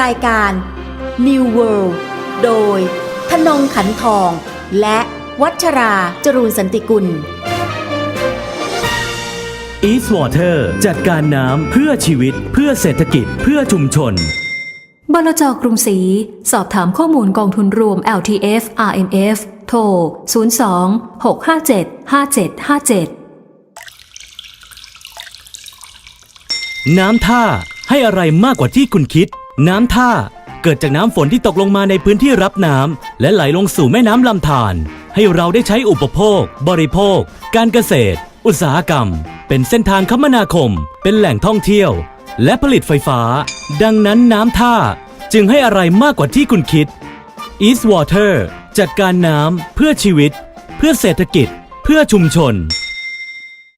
รายการ New World โดยธนงขันทอง และวัชราจรูนสันติกุล East Water จัดการน้ำเพื่อชีวิต เพื่อเศรษฐกิจ เพื่อชุมชนบลจกรุงศรีสอบถามข้อมูลกองทุนรวม LTF RMF โทร 02 657 5757 น้ำท่าให้อะไรมากกว่าที่คุณคิด น้ำท่าเกิดจากน้ำฝนที่ตกลงมาในพื้นที่รับน้ำและไหลลงสู่แม่น้ำลำธารให้เราได้ใช้อุปโภค บริโภค การเกษตร อุตสาหกรรม เป็นเส้นทางคมนาคม เป็นแหล่งท่องเที่ยว และผลิตไฟฟ้า ดังนั้นน้ำท่าจึงให้อะไรมากกว่าที่คุณคิด East Water จัดการน้ำเพื่อชีวิต เพื่อเศรษฐกิจ เพื่อชุมชน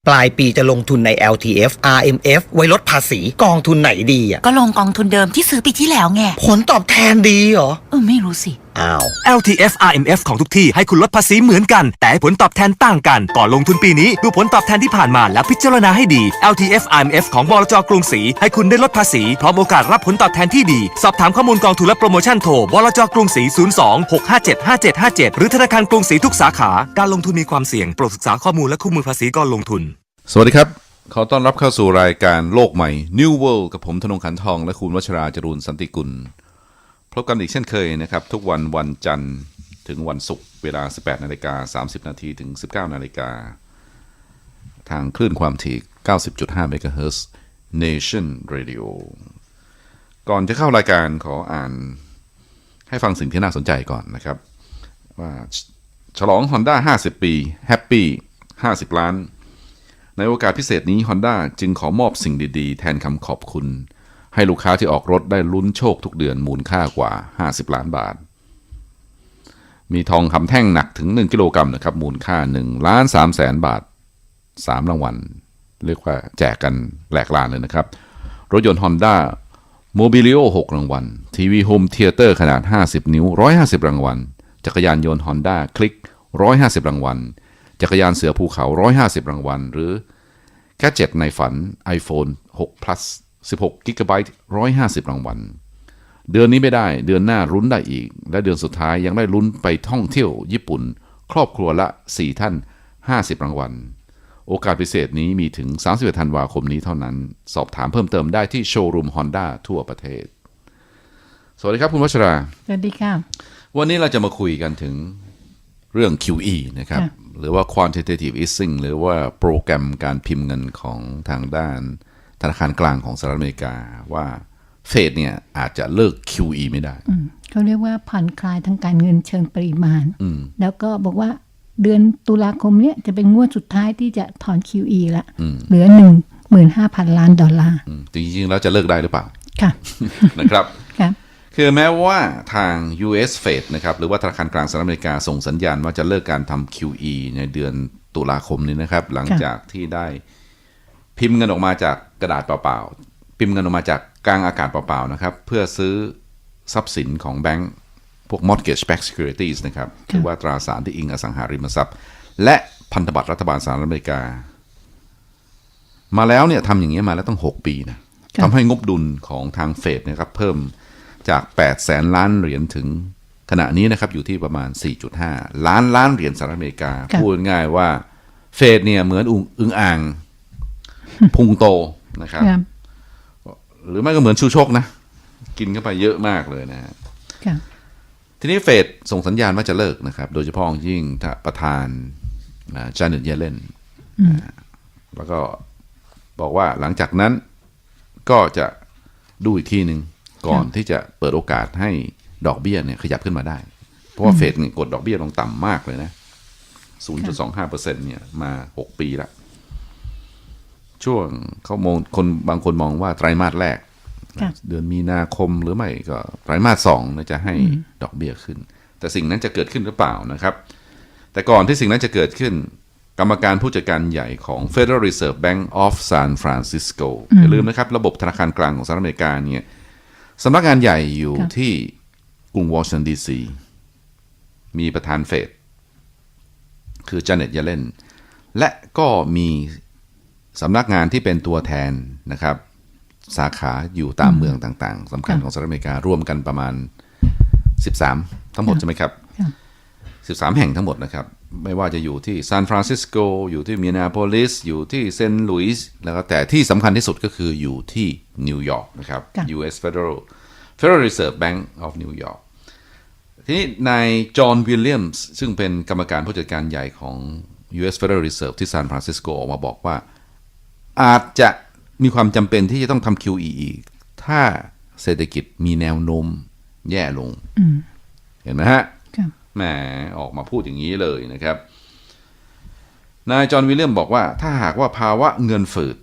ปลายปีจะลงทุนใน LTF RMF ไว้ลดภาษีกองทุนไหนดีอะ ก็ลงกองทุนเดิมที่ซื้อปีที่แล้วไง ผลตอบแทนดีเหรอ เออไม่รู้สิ อ้าว LTF RMF ของทุกที่ให้คุณลดภาษีเหมือนกัน แต่ให้ผลตอบแทนต่างกัน ก่อนลงทุนปีนี้ ดูผลตอบแทนที่ผ่านมาแล้วพิจารณาให้ดี LTF RMF ของบลจกรุงศรีให้คุณได้ลดภาษีพร้อมโอกาสรับผลตอบแทนที่ดี สอบถามข้อมูลกองทุนและโปรโมชั่นโทรบลจกรุงศรี 02 657 5757 หรือธนาคารกรุงศรีทุกสาขา การลงทุนมีความเสี่ยงโปรดศึกษาข้อมูลและคู่มือภาษีก่อนลงทุน สวัสดีครับ ขอต้อนรับเข้าสู่รายการโลกใหม่ New World กับผมธนงขันทอง และคุณวัชราจรูนสันติกุล พบกันอีกเช่นเคยนะครับ ทุกวันวันจันทร์ถึงวันศุกร์เวลา 18นาฬิกา30 นาทีถึง 19นาฬิกาทางคลื่นความถี่ 90.5 MHz Nation Radio ก่อนจะเข้ารายการขออ่านให้ฟังสิ่งที่น่าสนใจก่อนนะครับ ว่าฉลอง Honda 50 ปี Happy 50 ล้าน ในโอกาสพิเศษนี้ Honda จึงขอมอบสิ่งดีๆ แทนคำขอบคุณ ให้ลูกค้าที่ออกรถได้ลุ้นโชคทุกเดือนมูลค่ากว่า 50 ล้านบาท มีทองคำแท่งหนักถึง 1 กิโลกรัมนะครับ มูลค่า1ล้าน3แสนบาท 3 รางวัล เรียกว่าแจกกันแหลกลานเลยนะครับ รถยนต์ Honda m o b i l i o 6 รางวัล ทีวีโฮมเทเตอร์ขนาด 50 นิ้ว 150 รางวัล จักรยานยนต์ Honda คลิก 150 รางวัล จักรยานเสือภูเขา 150 รางวัล หรือแค่เจ็ดในฝัน iPhone 6 plus 16 g b 150 รางวัล เดือนนี้ไม่ได้เดือนหน้ารุ้นได้อีก และเดือนสุดท้ายยังได้ลุ้นไปท่องเที่ยวญี่ปุ่น ครอบครัวละ 4 ท่าน 50 รางวัล โอกาสพิเศษนี้มีถึง 31 ธันวาคมนี้เท่านั้น สอบถามเพิ่มเติมได้ที่โชว์รูม Honda ทั่วประเทศ สวัสดีครับคุณวัชรา สวัสดีค่ะ วันนี้เราจะมาคุยกันถึงเรื่อง QE นะครับค่ะหรือว่า quantitative easing หรือว่าโปรแกรมการพิมพ์เงินของทางด้าน ธนาคารกลางของสหรัฐอเมริกาว่าเฟดเนี่ยอาจจะเลิก QE ไม่ได้เขาเรียกว่าผ่อนคลายทางการเงินเชิงปริมาณ แล้วก็บอกว่าเดือนตุลาคมเนี้ยจะเป็นงวดสุดท้ายที่จะถอน QE ละเหลือหนึ่งหมื่นห้าพันล้านดอลลาร์อืมจริงๆ แล้วจะเลิกได้หรือเปล่า ค่ะ นะครับครับคือแม้ว่าทาง US Fed นะครับหรือว่าธนาคารกลางสหรัฐอเมริกาส่งสัญญาณว่าจะเลิกการทำ QE ในเดือนตุลาคมนี้นะครับ หลังจากที่ได้ พิมพ์เงินออกมาจากกระดาษเปล่าๆ พิมพ์เงินออกมาจากกลางอากาศเปล่าๆนะครับ เพื่อซื้อทรัพย์สินของแบงก์พวก mortgage backed securities นะครับหรือว่าตราสารที่อิงอสังหาริมทรัพย์ และพันธบัตรรัฐบาลสหรัฐอเมริกา มาแล้วเนี่ยทำอย่างนี้ยมาแล้วต้อง 6 ปีนะค่ะทำให้งบดุลของทางเฟดเนะครับเพิ่มจาก 8 แสนล้านเหรียญถึงขณะนี้นะครับอยู่ที่ประมาณ 4.5 ล้านล้านเหรียญสหรัฐอเมริกาค่ะพูดง่ายๆว่าเฟดเนี่ยเหมือนอึงอึงอ่าง พุงโตนะครับครับ หรือไม่ก็เหมือนชูชกนะ กินเข้าไปเยอะมากเลยนะฮะค่ะทีนี้เฟดส่งสัญญาณว่าจะเลิกนะครับ โดยเฉพาะอย่างยิ่งถ้าประธานจานิตเยเลนแล้วก็บอกว่าหลังจากนั้นก็จะดูอีกทีหนึ่งก่อนที่จะเปิดโอกาสให้ดอกเบี้ยเนี่ยขยับขึ้นมาได้ เพราะว่าเฟดเนี่ยกดดอกเบี้ยลงต่ำมากเลยนะ 0.25%เนี่ยมา 6 ปีละ ช่วงเขามองคนบางคนมองว่าไตรมาสแรกค่ะเดือนมีนาคมหรือไม่ก็ไตรมาสสองนะจะให้ดอกเบี้ยขึ้น แต่สิ่งนั้นจะเกิดขึ้นหรือเปล่านะครับ แต่ก่อนที่สิ่งนั้นจะเกิดขึ้น กรรมการผู้จัดการใหญ่ของ Federal Reserve Bank of San Francisco อย่าลืมนะครับ ระบบธนาคารกลางของสหรัฐอเมริกาเนี่ยสำนักงานใหญ่อยู่ค่ะที่กรุงวอชิงตันดีซีมีประธานเฟดคือจาเน็ตเยเลนและก็มี สำนักงานที่เป็นตัวแทนนะครับ สาขาอยู่ตามเมืองต่างๆสำคัญของสหรัฐอเมริการวมกันประมาณ 13 ทั้งหมดใช่ไหมครับค่ะ13 แห่งทั้งหมดนะครับ ไม่ว่าจะอยู่ที่ซานฟรานซิสโกอยู่ที่มินาโพลิส อยู่ที่เซนต์หลุยส์แล้วก็แต่ที่สำคัญที่สุดก็คืออยู่ที่นิวยอร์กนะครับค่ะ U.S. Federal Federal Reserve Bank of New York ทีนี้นายจอห์นวิลเลียมส์ซึ่งเป็นกรรมการผู้จัดการใหญ่ของ U.S. Federal Reserve ที่ซานฟรานซิสโกออกมาบอกว่า อาจจะมีความจำเป็นที่จะต้องทำ QE อีก ถ้าเศรษฐกิจมีแนวโน้มแย่ลงเห็นไหมฮะครับแหมออกมาพูดอย่างนี้เลยนะครับ นายจอห์นวิลเลียมบอกว่า ถ้าหากว่าภาวะเงินฝืด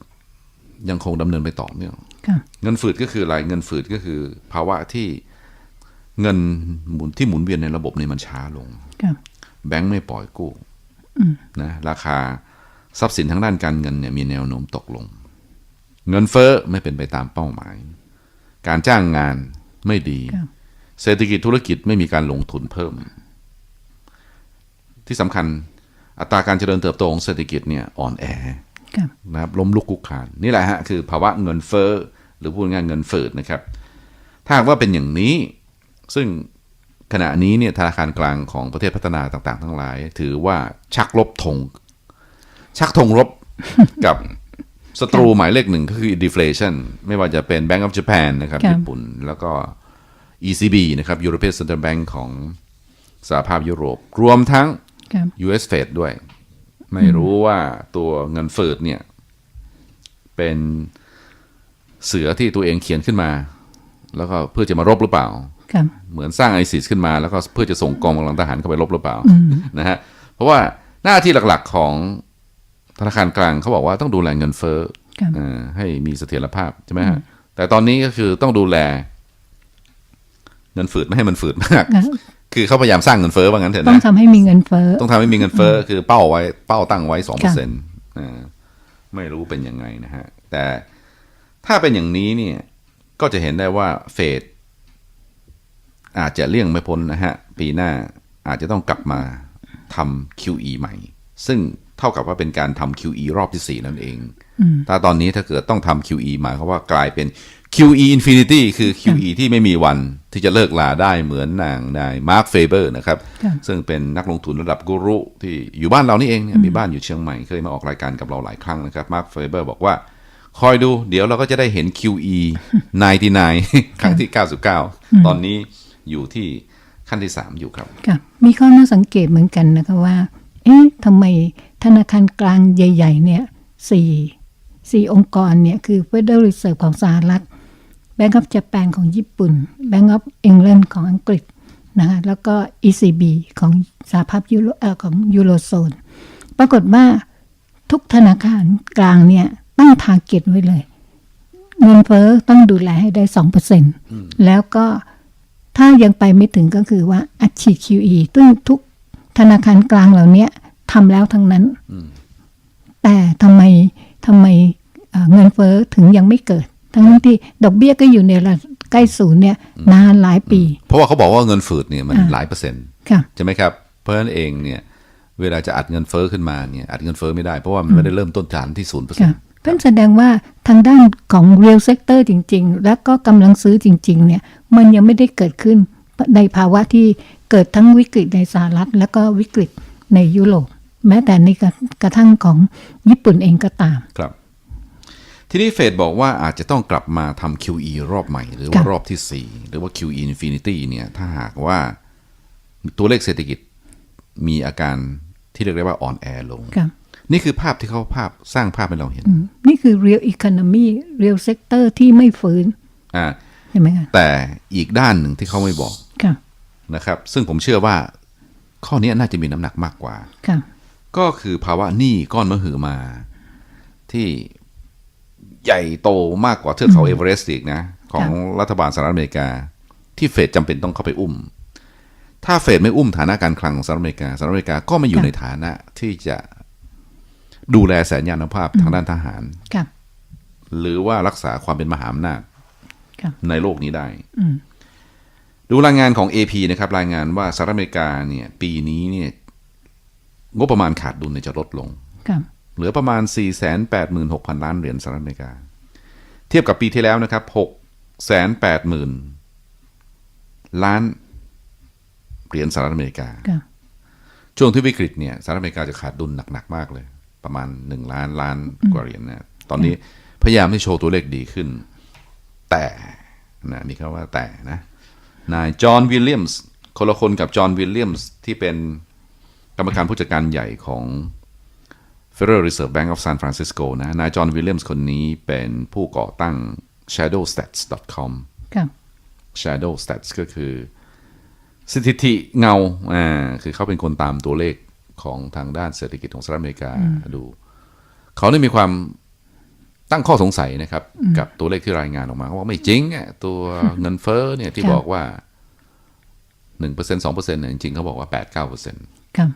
ยังคงดำเนินไปต่อเนื่องค่ะเงินฝืดก็คืออะไรเงินฝืดก็คือ ภาวะที่เงินหมุนที่หมุนเวียนในระบบเนี่ยมันช้าลงครับแบงค์ไม่ปล่อยกู้นะราคา ทรัพย์สินทางด้านการเงินเนี่ยมีแนวโน้มตกลง เงินเฟ้อไม่เป็นไปตามเป้าหมาย การจ้างงานไม่ดีครับเศรษฐกิจธุรกิจไม่มีการลงทุนเพิ่ม ที่สำคัญอัตราการเจริญเติบโตของเศรษฐกิจเนี่ยอ่อนแอครับนะครับล้มลุกคลุกคลานนี่แหละฮะคือภาวะเงินเฟ้อหรือพูดง่ายๆเงินเฟ้อนะครับ ถ้าหากว่าเป็นอย่างนี้ซึ่งขณะนี้เนี่ยธนาคารกลางของประเทศพัฒนาต่างๆ ทั้งหลาย ถือว่าชักลบธง ชักธงรบกับศัตรูหมายเลขหนึ่งก็คือ deflation ไม่ว่าจะเป็น Bank of Japan นะครับครับญี่ปุ่น แล้วก็ ECB นะครับ European Central Bank ของสหภาพยุโรป รวมทั้งครับ US Fed ด้วย ไม่รู้ว่าตัวเงินเฟิดเนี่ย เป็นเสือที่ตัวเองเขียนขึ้นมา แล้วก็เพื่อจะมารบหรือเปล่าครับเหมือนสร้างไอซิสขึ้นมา แล้วก็เพื่อจะส่งกองกำลังทหารเข้าไปรบหรือเปล่านะฮะเพราะว่าหน้าที่หลักๆของ ธนาคารกลางเขาบอกว่าต้องดูแลเงินเฟ้อครับเออให้มีเสถียรภาพใช่ไหมฮะแต่ตอนนี้ก็คือต้องดูแล เงินฝืดไม่ให้มันฝืดมากครับคือเขาพยายามสร้างเงินเฟ้อว่างั้นเถอะต้องนะทำให้มีเงินเฟ้อต้องทำให้มีเงินเฟ้อคือเป้าไว้เป้าตั้งไว้สองเปอค่ะร์เซ็นต์ไม่รู้เป็นยังไงนะฮะ แต่ถ้าเป็นอย่างนี้เนี่ย ก็จะเห็นได้ว่าเฟดอาจจะเลี่ยงไม่พ้นนะฮะ ปีหน้าอาจจะต้องกลับมาทำ QE ใหม่ ซึ่ง เท่ากับว่าเป็นการทำ QE รอบที่ 4 นั่นเอง ถ้าตอนนี้ถ้าเกิดต้องทำ QE หมายความว่ากลายเป็น QE Infinity คือ QE ที่ไม่มีวันที่จะเลิกลาได้เหมือนนางนายมาร์คเฟเบอร์นะครับครับซึ่งเป็นนักลงทุนระดับกุรุที่อยู่บ้านเรานี่เองเนี่ยมีบ้านอยู่เชียงใหม่เคยมาออกรายการกับเราหลายครั้งนะครับมาร์คเฟเบอร์บอกว่า คอยดูเดี๋ยวเราก็จะได้เห็น QE 99 ครั้งที่ 99 ตอนนี้อยู่ที่ขั้นที่ 3 อยู่ครับค่ะมีข้อน่าสังเกตเหมือนกันนะคะว่า เอ๊ะทำไม ธนาคารกลางใหญ่ ๆ เนี่ยสี่สี่องค์กรเนี่ย คือ Federal Reserve ของสหรัฐ Bank of Japan ของญี่ปุ่น Bank of England ของอังกฤษนะคะแล้วก็ ECB ของสหภาพยุโรเอ่อของยูโรโซน ปรากฏว่าทุกธนาคารกลางเนี่ย ตั้งทาร์เก็ตไว้เลย เงินเฟ้อต้องดูแลให้ได้สองเปอร์เซ็นแล้วก็ถ้ายังไปไม่ถึงก็คือว่าอัดฉีด QE ซึ่งทุกธนาคารกลางเหล่านี้ ทำแล้วทั้งนั้น แต่ทำไมทำไมเอ่อเงินเฟ้อถึงยังไม่เกิด ทั้งที่ดอกเบี้ยก็อยู่ในระดับใกล้ศูนย์เนี่ยนานหลายปี เพราะว่าเขาบอกว่าเงินฝืดเนี่ยมันหลายเปอร์เซ็นต์ค่ะใช่ไหมครับ เพราะฉะนั้นเองเนี่ยเวลาจะอัดเงินเฟ้อขึ้นมาเนี่ยอัดเงินเฟ้อไม่ได้เพราะว่ามันไม่ได้เริ่มต้นฐานที่ศูนย์เปอร์เซ็นค่ะต์เพิ่นแสดงว่าทางด้านของ real sector จริง ๆ แล้วก็กำลังซื้อจริง ๆ เนี่ย มันยังไม่ได้เกิดขึ้นในภาวะที่เกิดทั้งวิกฤตในสหรัฐ แล้วก็วิกฤตในยุโรป แม้แต่ในกระกระทั่งของญี่ปุ่นเองก็ตามครับ ทีนี้เฟดบอกว่าอาจจะต้องกลับมาทำ QE รอบใหม่ หรือว่าค่ะรอบที่ 4 หรือว่า QE Infinity เนี่ยถ้าหากว่าตัวเลขเศรษฐกิจมีอาการที่เรียกได้ว่าอ่อนแอลงค่ะนี่คือภาพที่เขาภาพสร้างภาพให้เราเห็นอืมนี่คือ real economy real sector ที่ไม่ฟื้นอ่าเห็นไหมคะแต่อีกด้านหนึ่งที่เขาไม่บอกค่ะนะครับ ซึ่งผมเชื่อว่าข้อนี้น่าจะมีน้ำหนักมากกว่าค่ะ ก็คือภาวะหนี้ก้อนมหึมา ที่ใหญ่โตมากกว่าเทือกเขาเอเวอเรสต์อีกนะ ของรัฐบาลสหรัฐอเมริกา ที่เฟดจำเป็นต้องเข้าไปอุ้ม ถ้าเฟดไม่อุ้มฐานะการคลังของสหรัฐอเมริกาสหรัฐอเมริกาก็ไม่อยู่ค่ะในฐานะที่จะดูแลแสนยานุภาพทางด้านทหารค่ะหรือว่ารักษาความเป็นมหาอำนาจค่ะในโลกนี้ได้ดูรายงานของ AP นะครับ รายงานว่าสหรัฐอเมริกาเนี่ย ปีนี้เนี่ย งบประมาณขาดดุลเนี่ยจะลดลงค่ะเหลือประมาณ 486,000 ล้านเหรียญสหรัฐอเมริกา เทียบกับปีที่แล้วนะครับหกแสนแปดหมื่นล้านเหรียญสหรัฐอเมริกาค่ะช่วงที่วิกฤตเนี่ยสหรัฐอเมริกาจะขาดดุลหนัก ๆ มากเลย ประมาณหนึ่งล้านล้านกว่าเหรียญนะตอนนี้พยายามให้โชว์ตัวเลขดีขึ้น แต่นะมีคำว่าแต่นะนายจอห์นวิลเลียมส์คนละคนกับจอห์นวิลเลียมส์ที่เป็น กรรมการผู้จัดการใหญ่ของ Federal Reserve Bank of San Francisco นะ นายจอห์นวิลเลียมส์คนนี้เป็นผู้ก่อตั้ง shadowstats.com ค่ะ shadow stats ก็คือสถิติเงา อ่า คือเขาเป็นคนตามตัวเลขของทางด้านเศรษฐกิจของสหรัฐอเมริกาดู เขาได้มีความตั้งข้อสงสัยนะครับ กับตัวเลขที่รายงานออกมาเขาบอกไม่จริงอะตัวเงินเฟ้อเนี่ยที่ค่ะบอกว่าหนึ่งเปอร์เซ็นสองเปอร์เซ็นต์เนี่ยจริงๆเขาบอกว่าแปดเก้าเปอร์เซ็นต์ค่ะ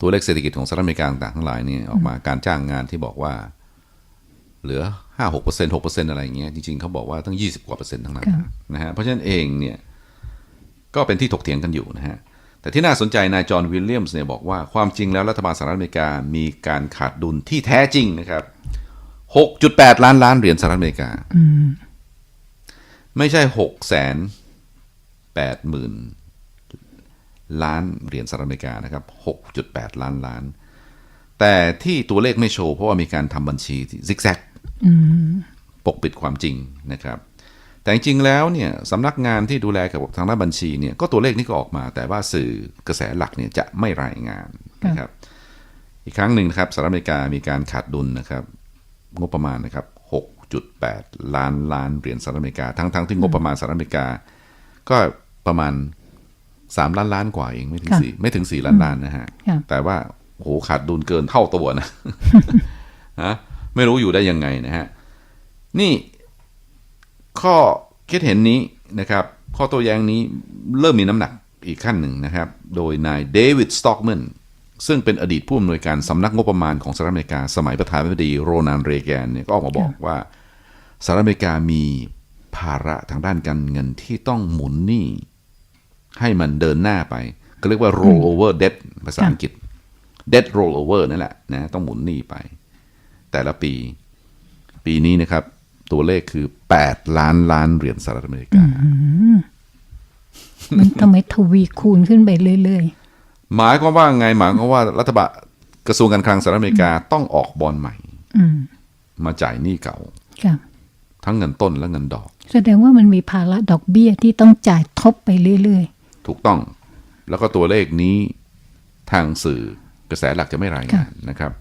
ตัวเลขเศรษฐกิจของสหรัฐอเมริกาต่างๆทั้งหลายเนี่ยออกมาการจ้างงานที่บอกว่า เหลือห้าหกเปอร์เซ็นหกเปอร์เซ็นอะไรอย่างเงี้ยจริงๆเขาบอกว่าตั้งยี่สิบกว่าเปอร์เซ็นต์ทั้งนั้นครับนะฮะเพราะฉะนั้นเองเนี่ยก็เป็นที่ถกเถียงกันอยู่นะฮะแต่ที่น่าสนใจนายจอห์นวิลเลียมส์เนี่ยบอกว่าความจริงแล้วรัฐบาลสหรัฐอเมริกามีการขาดดุลที่แท้จริงนะครับหกจุดแปดล้านล้านเหรียญสหรัฐอเมริกาไม่ใช่หกแสนแปดหมื่น ล้านเหรียญสหรัฐอเมริกานะครับ 6.8 ล้านล้าน แต่ที่ตัวเลขไม่โชว์เพราะว่ามีการทำบัญชีซิกแซกปกปิดความจริงนะครับ แต่จริงๆแล้วเนี่ยสำนักงานที่ดูแลเกี่ยวกับทางด้านบัญชีเนี่ยก็ตัวเลขนี้ก็ออกมา แต่ว่าสื่อกระแสหลักเนี่ยจะไม่รายงานนะครับ อีกครั้งหนึ่งนะครับสหรัฐอเมริกามีการขาดดุลนะครับ งบประมาณนะครับ 6.8 ล้านล้านเหรียญสหรัฐอเมริกาทั้งๆที่งบประมาณสหรัฐอเมริกา ก็ประมาณ สามล้านล้านกว่าเองไม่ถึงค่ะสี่ไม่ถึงสี่ล้านล้านนะฮะค่ะแต่ว่าโหขาดดุลเกินเท่าตัวนะฮะไม่รู้อยู่ได้ยังไงนะฮะ นี่ข้อคิดเห็นนี้นะครับ ข้อโต้แย้งนี้เริ่มมีน้ำหนักอีกขั้นหนึ่งนะครับ โดยนายเดวิดสต็อกแมนซึ่งเป็นอดีตผู้อำนวยการสำนักงบประมาณของสหรัฐอเมริกา สมัยประธานาธิบดีโรนัลด์เรแกนเนี่ยก็ออกมาบอกว่าสหรัฐอเมริกามีภาระทางด้านการเงินที่ต้องหมุนหนี้ ให้มันเดินหน้าไป ก็เรียกว่า roll over debt ภาษาอังกฤษ debt roll over นั่นแหละนะต้องหมุนหนี้ไป แต่ละปี ปีนี้นะครับ ตัวเลขคือ8ล้านล้านเหรียญสหรัฐอเมริกา มันทำไมทวีคูณขึ้นไปเรื่อยหมายความว่าไงหมายความว่ารัฐบาลกระทรวงการคลังสหรัฐอเมริกาต้องออกบอลใหม่ๆอืมมาจ่ายหนี้เก่าค่ะทั้งเงินต้นและเงินดอก แสดงว่ามันมีภาระดอกเบี้ยที่ต้องจ่ายทบไปเรื่อย ถูกต้อง แล้วก็ตัวเลขนี้ทางสื่อกระแสหลักจะไม่รายงานนะครับ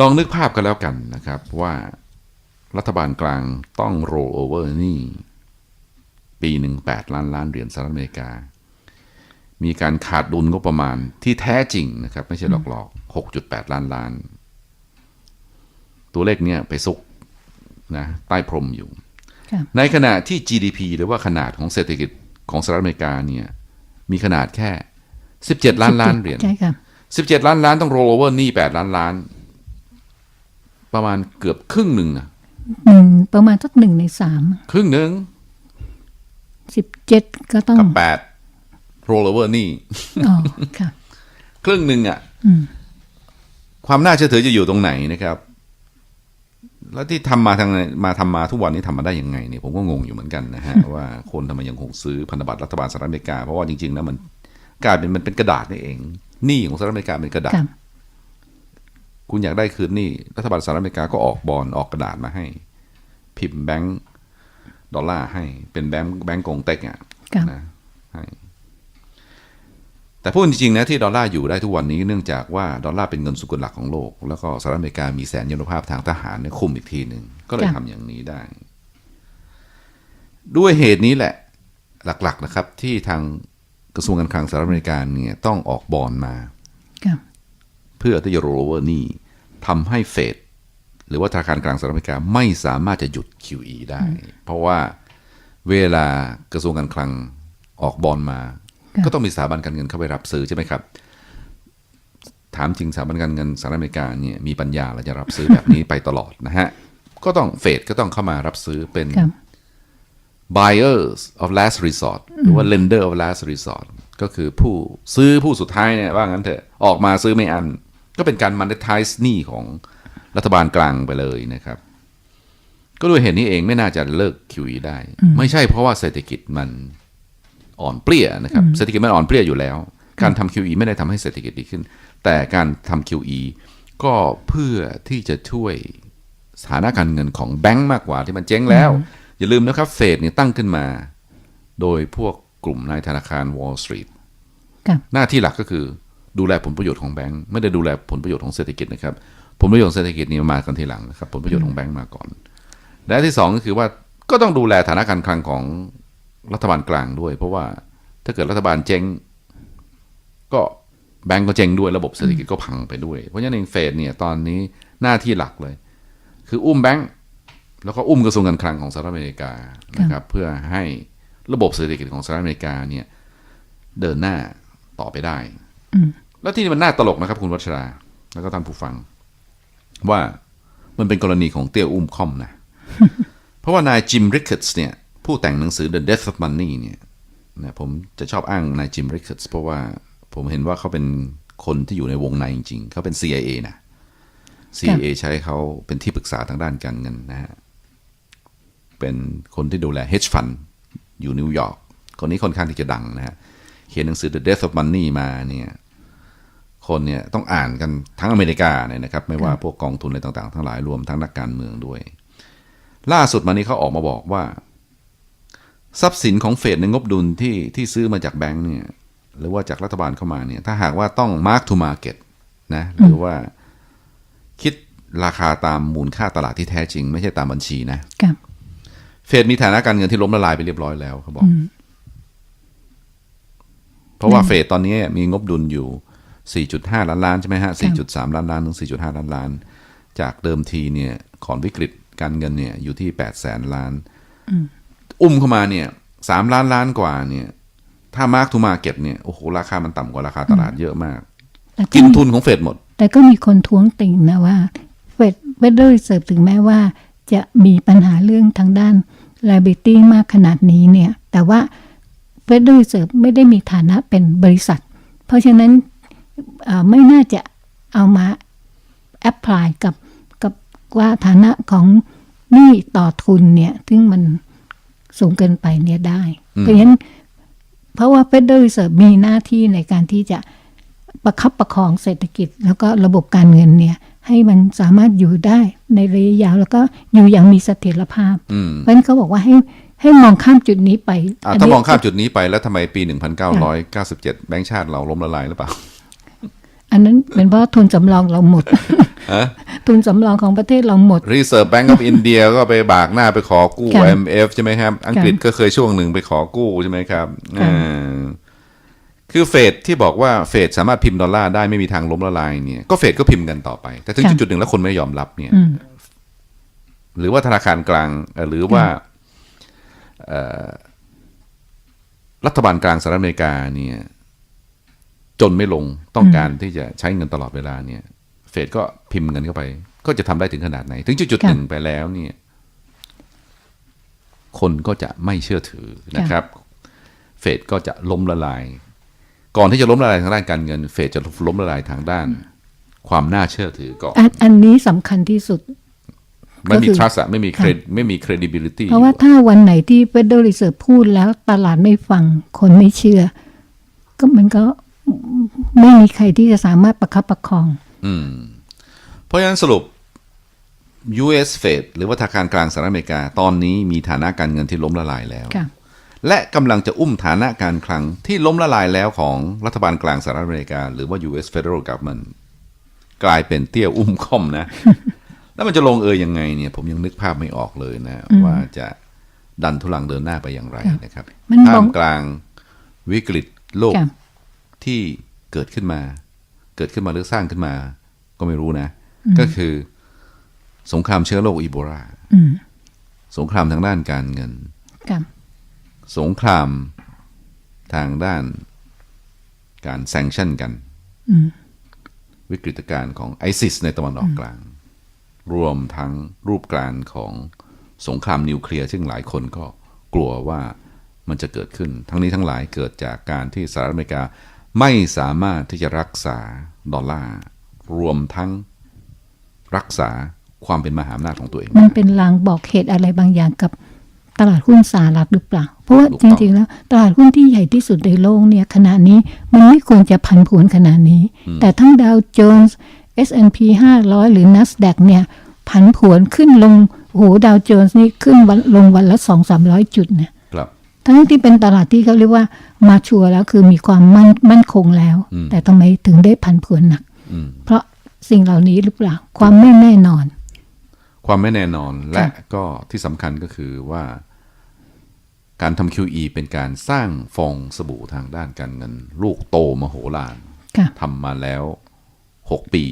ลองนึกภาพกันแล้วกันนะครับว่ารัฐบาลกลางต้อง roll over หนี่ ปีหนึ่งแปดล้านล้านเหรียญสหรัฐอเมริกา มีการขาดดุลงบประมาณที่แท้จริงนะครับ ไม่ใช่หลอกๆหกจุดแปดล้านล้าน ตัวเลขเนี้ยไปซุกนะใต้พรมอยู่ค่ะในขณะที่ GDP หรือว่าขนาดของเศรษฐกิจ ของสหรัฐอเมริกาเนี่ยมีขนาดแค่ 17 ล้านล้านเหรียญใช่ค่ะ17 ล้านล้านต้อง roll over หนี้8ล้านล้าน ประมาณเกือบครึ่งหนึ่งอะหนึ่งประมาณสักหนึ่งในสามครึ่งหนึ่งสิบเจ็ดก็ต้องกับ8 roll over หนี้อ๋อค่ะ ครึ่งหนึ่งอะอืมความน่าเชื่อถือจะอยู่ตรงไหนนะครับ แล้วที่ทำมาทางไหนมาทำมาทุกวันนี้ทำมาได้ยังไงเนี่ยผมก็งงอยู่เหมือนกันนะฮะ ว่าคนทำไมยังคงซื้อพันธบัตรรัฐบาลสหรัฐอเมริกา เพราะว่าจริงๆแล้วมันกลายเป็นมันเป็นกระดาษนี่เองหนี้ของสหรัฐอเมริกาเป็นกระดาษค่ะคุณอยากได้คืนหนี่รัฐบาลสหรัฐอเมริกาก็ออกบอลออกกระดาษมาให้ พิมพ์แบงก์ดอลลาร์ให้เป็นแบงก์แบงก์กงเต็กอะค่ะนะให้ แต่พูดจริงๆนะที่ดอลลาร์อยู่ได้ทุกวันนี้เนื่องจากว่าดอลลาร์เป็นเงินสกุลหลักของโลก แล้วก็สหรัฐอเมริกามีแสนยานุภาพทางทหารเนี่ยคุมอีกทีหนึ่งก็เลยทำอย่างนี้ได้ ด้วยเหตุนี้แหละ หลักๆนะครับ ที่ทางกระทรวงการคลังสหรัฐอเมริกาเนี่ยต้องออกบอลมาค่ะเพื่อที่จะโรลเวอร์นี่ทำให้เฟดหรือว่าธนาคารกลางสหรัฐอเมริกาไม่สามารถจะหยุด QE ได้ เพราะว่าเวลากระทรวงการคลังออกบอลมาค่ะ ก็ต้องมีสถาบันการเงินเข้าไปรับซื้อใช่ไหมครับ ถามจริงสถาบันการเงินสหรัฐอเมริกาเนี่ยมีปัญญาและจะรับซื้อแบบนี้ไปตลอดนะฮะ ก็ต้องเฟดก็ต้องเข้ามารับซื้อเป็นค่ะ buyers of last resort หรือว่า lender of last resort ก็คือผู้ซื้อผู้สุดท้ายเนี่ยว่างั้นเถอะออกมาซื้อไม่อัน ก็เป็นการ monetize หนี้ของรัฐบาลกลางไปเลยนะครับ ก็ด้วยเหตุนี้เองไม่น่าจะเลิก QE ได้ ไม่ใช่เพราะว่าเศรษฐกิจมัน อ่อนเปรี้ยนะครับเศรษฐกิจมันอ่อนเปรี้ยอยู่แล้ว การทำ QE ไม่ได้ทำให้เศรษฐกิจดีขึ้น แต่การทำ QE ก็เพื่อที่จะช่วยสถานะการเงินของแบงก์มากกว่าที่มันเจ๊งแล้ว อย่าลืมนะครับเฟดเนี่ยตั้งขึ้นมา โดยพวกกลุ่มนายธนาคาร Wall Street ครับหน้าที่หลักก็คือดูแลผลประโยชน์ของแบงก์ไม่ได้ดูแลผลประโยชน์ของเศรษฐกิจนะครับ ผลประโยชน์ของเศรษฐกิจนี่มากันทีหลังนะครับ ผลประโยชน์ของแบงก์มาก่อน และที่สองก็คือว่าก็ต้องดูแลฐานะการคลังของ รัฐบาลกลางด้วย เพราะว่าถ้าเกิดรัฐบาลเจ๊งก็แบงก์ก็เจ๊งด้วยระบบเศรษฐกิจก็พังไปด้วย เพราะฉะนั้นเองเฟดเนี่ยตอนนี้หน้าที่หลักเลย คืออุ้มแบงก์แล้วก็อุ้มกระทรวงการคลังของสหรัฐอเมริกานะครับเพื่อให้ระบบเศรษฐกิจของสหรัฐอเมริกาเนี่ยเดินหน้าต่อไปได้แล้วที่นี่มันน่าตลกนะครับ คุณวัชรา แล้วก็ท่านผู้ฟัง ว่ามันเป็นกรณีของเตี้ยอุ้มคอมนะ เพราะว่านายจิมริ c ค a r d s เนี่ย ผู้แต่งหนังสือ The Death of Money เนี่ยนะผมจะชอบอ้างนายจิมริ c ค a r d s เพราะว่าผมเห็นว่าเขาเป็นคนที่อยู่ในวงในจริง ๆ เขาเป็น CIA นะ CIA ใช้เขาเป็นที่ปรึกษาทางด้านการเงินนะฮะ เป็นคนที่ดูแล hedge fund อยู่นิวยอร์ก คนนี้ค่อนข้างที่จะดังนะฮะ เขียนหนังสือ The Death of Money มาเนี่ย คนเนี่ยต้องอ่านกันทั้งอเมริกาเนี่ยนะครับ ไม่ว่าพวกกองทุนอะไรต่างๆ ทั้งหลายรวมทั้งนักการเมืองด้วย ล่าสุดมานี้เขาออกมาบอกว่า ทรัพย์สินของเฟดในงบดุลที่ที่ซื้อมาจากแบงก์เนี่ยหรือว่าจากรัฐบาลเข้ามาเนี่ย ถ้าหากว่าต้อง mark to market นะหรือว่าคิดราคาตามมูลค่าตลาดที่แท้จริง ไม่ใช่ตามบัญชีนะครับเฟดมีฐานะการเงินที่ล้มละลายไปเรียบร้อยแล้วเขาบอก เพราะว่าเฟดตอนนี้มีงบดุลอยู่ 4.5 ล้านล้านใช่ไหมฮะ 4.3 ล้านล้านถึง 4.5 ล้านล้าน จากเดิมทีเนี่ยก่อนวิกฤตการเงินเนี่ยอยู่ที่ 8 แสนล้าน อุ้มเข้ามาเนี่ย3ล้านล้านกว่าเนี่ย ถ้ามาร์กทูมาเก็ตเนี่ยโอ้โหราคามันต่ำกว่าราคาตลาดเยอะมากแต่ก็กินมีทุนของเฟดหมด แต่ก็มีคนท้วงติงนะว่าเฟดเฟดเดอร์เซิร์ฟถึงแม้ว่า จะมีปัญหาเรื่องทางด้าน liability มากขนาดนี้เนี่ย แต่ว่าเฟดเดอร์เซิร์ฟไม่ได้มีฐานะเป็นบริษัท เพราะฉะนั้นเอ่อไม่น่าจะเอามาแอพพลายกับกับว่าฐานะของหนี้ต่อทุนเนี่ย ซึ่งมัน สูงเกินไปเนี่ยได้ เพราะฉะนั้นเพราะว่า Federal Reserve มีหน้าที่ในการที่จะประคับประคองเศรษฐกิจ แล้วก็ระบบการเงินเนี่ย ให้มันสามารถอยู่ได้ในระยะยาวแล้วก็อยู่อย่างมีเสถียรภาพอืมเพราะฉะนั้นเขาบอกว่าให้ให้มองข้ามจุดนี้ไปอะนถ้านี้มองข้ามจุดนี้ไปแล้วทำไมปี 1997 แบงก์ชาติเราล้มละลายหรือเปล่า อันนั้นเป็นเพราะทุนสำรองเราหมดฮะ ทุนสำรองของประเทศเราหมด Reserve Bank of India ก็ไปบากหน้าไปขอกู้ค่ะ IMF ใช่ไหมครับ อังกฤษก็เคยช่วงหนึ่งไปขอกู้ใช่ไหมครับค่ะอ่าคือเฟดที่บอกว่าเฟดสามารถพิมพ์ดอลลาร์ได้ไม่มีทางล้มละลายเนี่ยก็เฟดก็พิมพ์กันต่อไป แต่ถึงจุดๆหนึ่งแล้วคนไม่ยอมรับเนี่ยอืมหรือว่าธนาคารกลางเอ่อหรือว่าเอ่อรัฐบาลกลางสหรัฐอเมริกาเนี่ย จนไม่ลงต้องการที่จะใช้เงินตลอดเวลาเนี่ย เฟดก็พิมพ์เงินเข้าไป ก็จะทำได้ถึงขนาดไหน ถึงจุดๆค่ะหนึ่งไปแล้วเนี่ยคนก็จะไม่เชื่อถือนะครับ เฟดก็จะล้มละลาย ก่อนที่จะล้มละลายทางด้านการเงิน เฟดจะล้มละลายทางด้าน ความน่าเชื่อถือก่อนอันอันนี้สำคัญที่สุดไม่มีก็คือ trust อะไม่มี cred- ไม่มี credibility เพราะว่าถ้าวันไหนที่ Federal Reserve พูดแล้วตลาดไม่ฟัง คนไม่เชื่อ ก็มันก็ไม่มีใครที่จะสามารถประคับประคอง อืม เพราะฉะนั้นสรุป US Fed หรือว่าธนาคารกลางสหรัฐอเมริกา ตอนนี้มีฐานะการเงินที่ล้มละลายแล้วค่ะและกำลังจะอุ้มฐานะการคลังที่ล้มละลายแล้วของรัฐบาลกลางสหรัฐอเมริกา หรือว่า US Federal Government กลายเป็นเตี้ยอุ้มค่อมนะ แล้วมันจะลงเอยยังไงเนี่ย ผมยังนึกภาพไม่ออกเลยนะ ว่าจะดันทุลังเดินหน้าไปอย่างไรนะครับมันมองท่ามกลางวิกฤตโลกค่ะที่เกิดขึ้นมา เกิดขึ้นมาหรือสร้างขึ้นมา ก็ไม่รู้นะ ก็คือ สงครามเชื้อโรคอีโบลาอืมสงครามทางด้านการเงินค่ะสงครามทางด้านการแซงชั่นกันอืมวิกฤตการณ์ของไอซิสในตะวันออกกลาง รวมทั้งรูปการณ์ของสงครามนิวเคลียร์ ซึ่งหลายคนก็กลัวว่ามันจะเกิดขึ้น ทั้งนี้ทั้งหลายเกิดจากการที่สหรัฐอเมริกา ไม่สามารถที่จะรักษาดอลลาร์รวมทั้งรักษาความเป็นมหาอำนาจของตัวเอง มันเป็นลางบอกเหตุอะไรบางอย่างกับตลาดหุ้นสหรัฐหรือเปล่า เพราะว่าถูกจต้องริงๆแล้ว ตลาดหุ้นที่ใหญ่ที่สุดในโลกเนี่ยขณะนี้มันไม่ควรจะผันผวนขนาดนี้ แต่ทั้งดาวโจนส์ S&P 500 หรือ NASDAQ เนี่ยผันผวนขึ้นลงโอ้โหดาวโจนส์นี่ขึ้นวันลงวันละสองสามร้อยจุดเนี่ยครับ ทั้งที่เป็นตลาดที่เขาเรียกว่ามาชัวร์แล้วคือมีความมั่นมั่นคงแล้วอืมแต่ทำไมถึงได้ผันผวนหนักอืมเพราะสิ่งเหล่านี้หรือเปล่า ความไม่แน่นอน ความไม่แน่นอนและก็ที่สำคัญก็คือว่าการทำ QE เป็นการสร้างฟองสบู่ทางด้านการเงิน ลูกโตมโหฬารค่ะทำมาแล้ว 6 ปี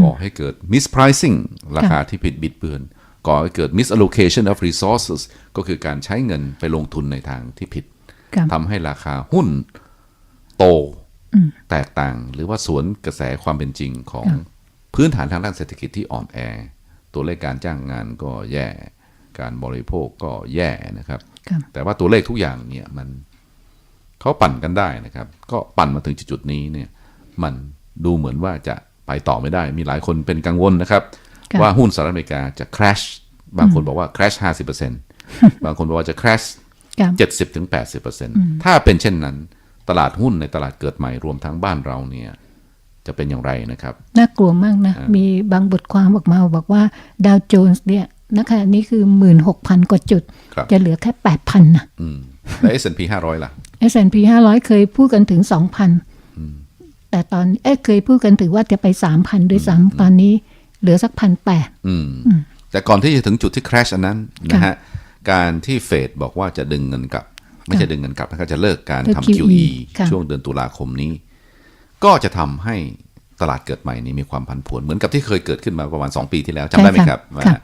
ก่อให้เกิด mispricing ราคาที่ผิดบิดเบือน ก่อให้เกิด misallocation of resources ก็คือการใช้เงินไปลงทุนในทางที่ผิดครับทำให้ราคาหุ้นโตแตกต่างหรือว่าสวนกระแสความเป็นจริงของพื้นฐานทางด้านเศรษฐกิจที่อ่อนแอ ตัวเลขการจ้างงานก็แย่ การบริโภคก็แย่นะครับครับแต่ว่าตัวเลขทุกอย่างเนี่ยมันเขาปั่นกันได้นะครับ ก็ปั่นมาถึงจุดๆนี้เนี่ย มันดูเหมือนว่าจะไปต่อไม่ได้ มีหลายคนเป็นกังวลนะครับครับ ว่าหุ้นสหรัฐอเมริกาจะ crash บางคนบอกว่า crash 50%บางคนบอกว่าจะ crash ครับเจ็ดสิบถึงแปดสิบเปอร์เซ็นต์ถ้าเป็นเช่นนั้น ตลาดหุ้นในตลาดเกิดใหม่รวมทั้งบ้านเราเนี่ยจะเป็นอย่างไรนะครับ น่ากลัวมากนะ มีบางบทความออกมาบอกว่าดาวโจนส์เนี่ยณขณะนี้คือหมื่นหกพันกว่าจุดครับจะเหลือแค่แปดพันนะอืมและ S&P 500 ล่ะ S&P 500 เคยพูดกันถึงสองพันแต่ตอนเอ้ยเคยพูดกันถึงว่าจะไปสามพันด้วยซ้ำตอนนี้ เหลือสักพันแปดอืมแต่ก่อนที่จะถึงจุดที่ crash อันนั้นนะฮะการที่เฟดบอกว่าจะดึงเงินกลับ ไม่ใช่ดึงเงินกลับนะครับจะเลิกการเลิกทำ QE QE ค่ะช่วงเดือนตุลาคมนี้ ก็จะทำให้ตลาดเกิดใหม่นี้มีความผันผวนเหมือนกับที่เคยเกิดขึ้นมาประมาณ 2 ปีที่แล้วจำได้ไหมครับว่าค่ะ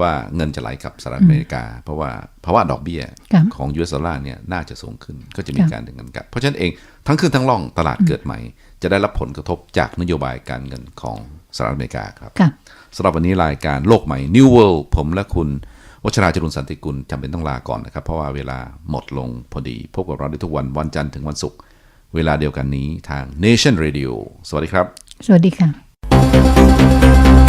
ว่าเงินจะไหลกลับสหรัฐอเมริกา เพราะว่าภาวะดอกเบี้ยครับของ US ดอลลาร์เนี่ยน่าจะสูงขึ้นก็จะมีครับการดึงเงินกลับ เพราะฉะนั้นเองทั้งขึ้นทั้งล่องตลาดเกิดใหม่ จะได้รับผลกระทบจากนโยบายการเงินของสหรัฐอเมริกาครับค่ะสำหรับวันนี้รายการโลกใหม่ New World ผมและคุณวัชราจรุนสันติกุลจำเป็นต้องลาก่อนนะครับ เพราะว่าเวลาหมดลงพอดี พบกับเราได้ทุกวันวันจันทร์ถึงวันศุกร์เวลาเดียวกันนี้ทาง Nation Radio สวัสดีครับ สวัสดีค่ะ